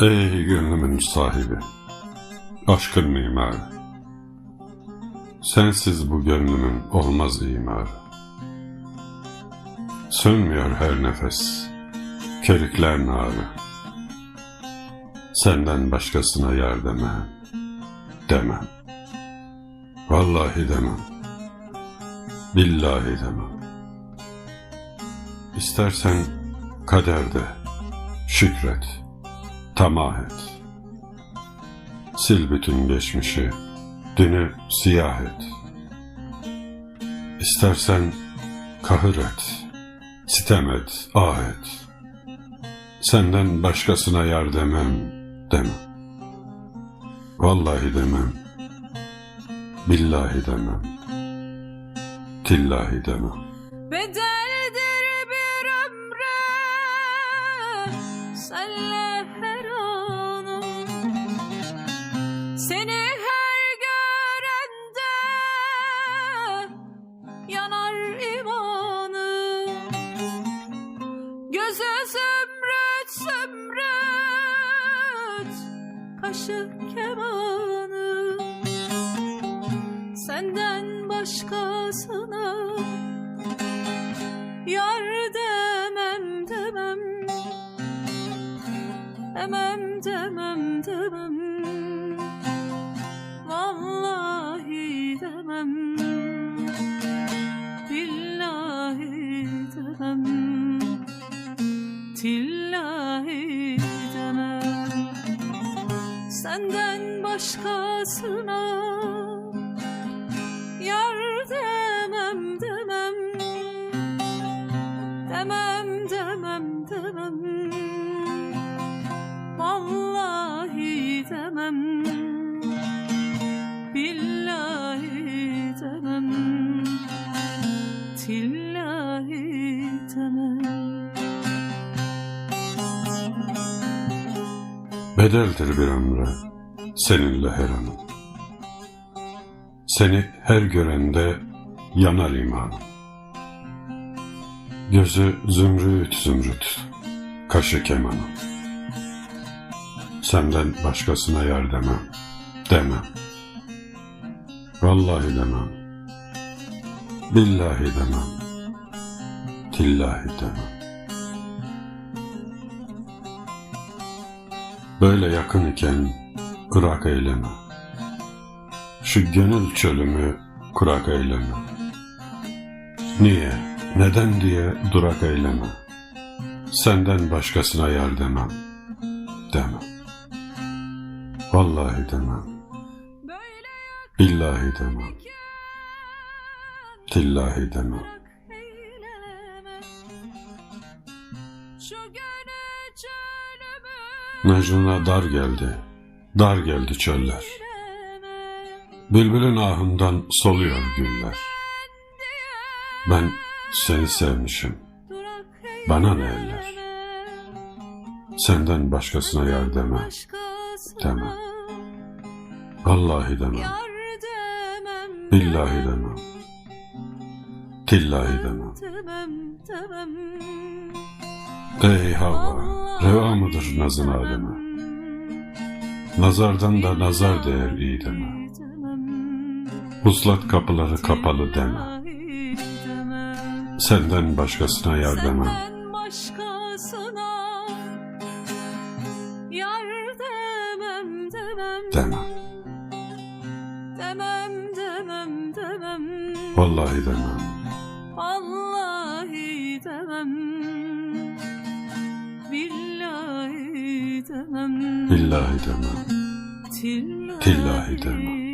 Ey gönlümün sahibi, aşkın mimarı. Sensiz bu gönlümün olmaz imarı. Sönmüyor her nefes, körükler narı. Senden başkasına yar demem, demem. Vallahi demem, billahi demem. İstersen kaderde şükret, tamah et. Sil bütün geçmişi, dünü siyah et. İstersen kahır et, sitem et, ah et. Senden başkasına yar demem, demem. Vallahi demem, billahi demem, tillahi demem. Bedeldir Gözü zümrüt zümrüt kaşı kemanım Senden başkasına. Yar demem demem. Demem demem demem. Vallahi demem Senden başkasına. Yar demem demem. Demem demem demem. Vallahi demem. Billahi demem. Tillahi demem Bedeldir bir ömre seninle her anım. Seni her görende yanar imanım. Gözü zümrüt zümrüt, kaşı kemanım. Senden başkasına yar demem, demem. Vallahi demem, billahi demem, tillahi demem. Böyle yakın iken kurak eyleme. Şu gönül çölümü kurak eyleme. Niye, neden diye durak eyleme. Senden başkasına yar demem, demem. Vallahi demem, billahi demem, tillahi demem. Mecnun'a dar geldi, dar geldi çöller. Bülbülün ahından soluyor güller. Ben seni sevmişim, bana ne eller? Senden başkasına yar demem, demem. Vallahi demem, billahi demem, tillahi demem Ey Havva, reva mıdır nazın aleme? Nazardan da nazar değer iyi deme. Huslat kapıları kapalı deme. Senden başkasına yar demem demem. demem demem demem Vallahi demem, Billahi demem tillahi demem.